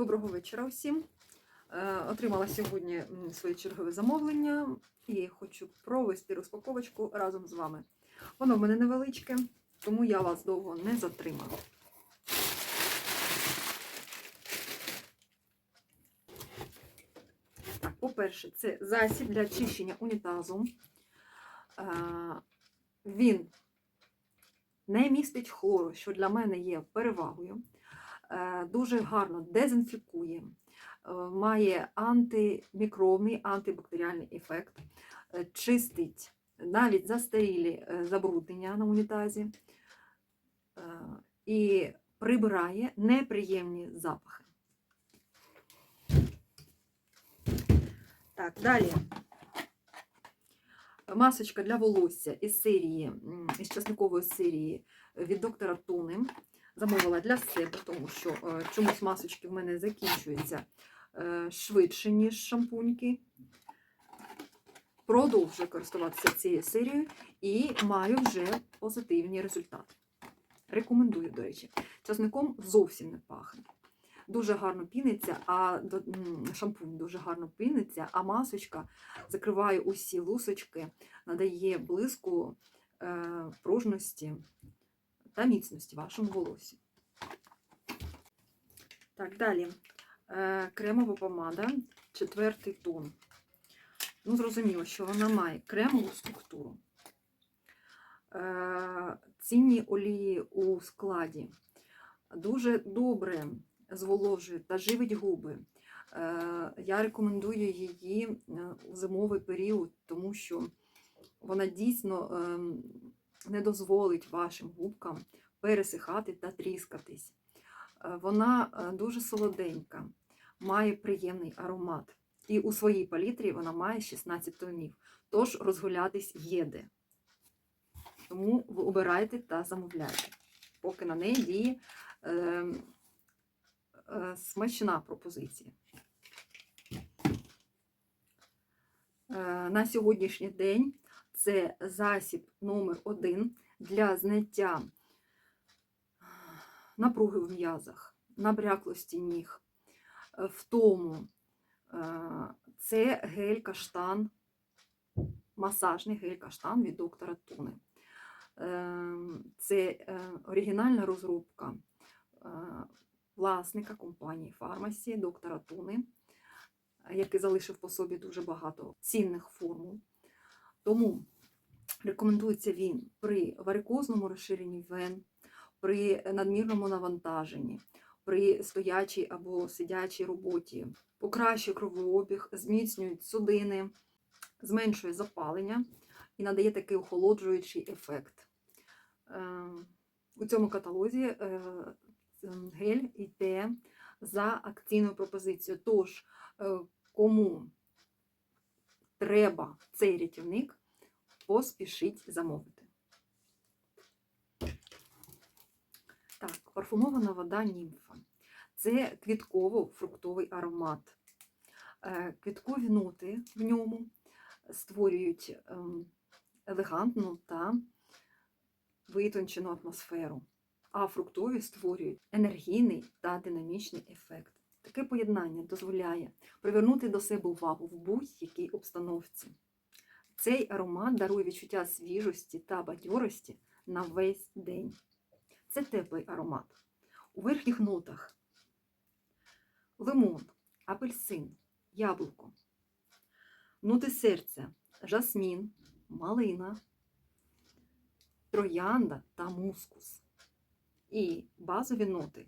Доброго вечора усім. Е, Отримала сьогодні своє чергове замовлення і хочу провести розпаковочку разом з вами. Воно в мене невеличке, тому я вас довго не затримаю. По-перше, це засіб для очищення унітазу. Е, Він не містить хлору, що для мене є перевагою. Е, Дуже гарно дезінфікує, е, має антимікробний, антибактеріальний ефект, е, чистить навіть застарілі забруднення на унітазі і прибирає неприємні запахи. Так, далі. Масочка для волосся із серії, із часникової серії від доктора Туни. Замовила для себе, тому що е, чомусь масочки в мене закінчуються е, швидше, ніж шампуньки. Продовжую користуватися цією серією і маю вже позитивні результати. Рекомендую, до речі. Часником зовсім не пахне. Дуже гарно піниться, а шампунь дуже гарно піниться, а масочка закриває усі лусочки, надає блиску, е, пружності та міцності вашому волосі. Так, далі. Е, Кремова помада, четвертий тон. Ну, зрозуміло, що вона має кремову структуру. Е, Цінні олії у складі дуже добре зволожує та живить губи. Е, Я рекомендую її у зимовий період, тому що вона дійсно ем, не дозволить вашим губкам пересихати та тріскатись. Е, Вона е, дуже солоденька, має приємний аромат. І у своїй палітрі вона має 16 тонів. Тож розгулятись є де. Тому обирайте та замовляйте, поки на неї діє е, е, смачна пропозиція. Е, на сьогоднішній день це засіб номер один для зняття напруги в м'язах, набряклості ніг, е, втому. Е, Це гель-каштан, масажний гель-каштан від доктора Туни. Е, Це е, оригінальна розробка власника компанії Фармасі, доктора Туни, який залишив по собі дуже багато цінних формул. Тому рекомендується він при варикозному розширенні вен, при надмірному навантаженні, при стоячій або сидячій роботі, покращує кровообіг, зміцнює судини, зменшує запалення і надає такий охолоджуючий ефект. Е, У цьому каталозі е, гель йде за акційною пропозицією. Тож, е, кому треба цей рятівник, поспішіть замовити. Так, парфумована вода німфа. Це квітково-фруктовий аромат. Е, Квіткові ноти в ньому створюють ем, елегантну та витончену атмосферу, а фруктові створюють енергійний та динамічний ефект. Таке поєднання дозволяє привернути до себе увагу в будь-якій обстановці. Цей аромат дарує відчуття свіжості та бадьорості на весь день. Це теплий аромат. У верхніх нотах лимон, апельсин, яблуко, ноти серця, жасмін, малина, троянда та мускус. І базові ноти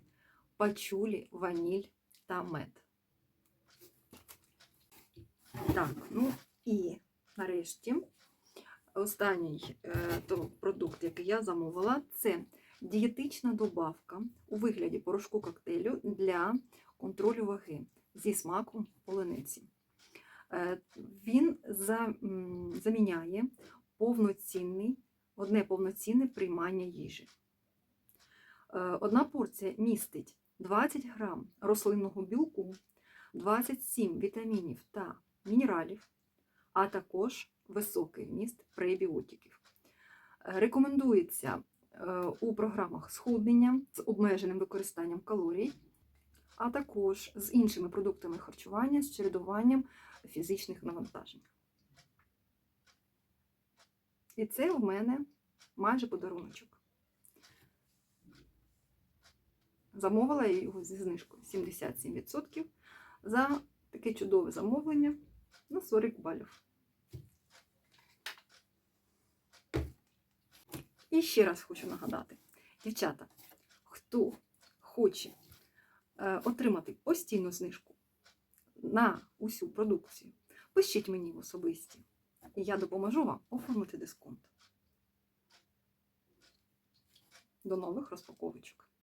пачулі, ваніль та мед. Так, ну і нарешті останній е, то продукт, який я замовила, це дієтична добавка у вигляді порошку коктейлю для контролю ваги зі смаком полениці. Е, Він заміняє повноцінний, одне повноцінне приймання їжі. Е, Одна порція містить 20 грам рослинного білку, 27 вітамінів та мінералів, а також високий вміст пребіотиків. Е, Рекомендується е, у програмах схуднення з обмеженим використанням калорій, а також з іншими продуктами харчування з чередуванням фізичних навантажень. І це в мене майже подаруночок. Замовила я його зі знижкою 77% за таке чудове замовлення на 40 балів. І ще раз хочу нагадати, дівчата, хто хоче е, отримати постійну знижку на усю продукцію, пишіть мені в особисті, і я допоможу вам оформити дисконт. До нових розпаковочок.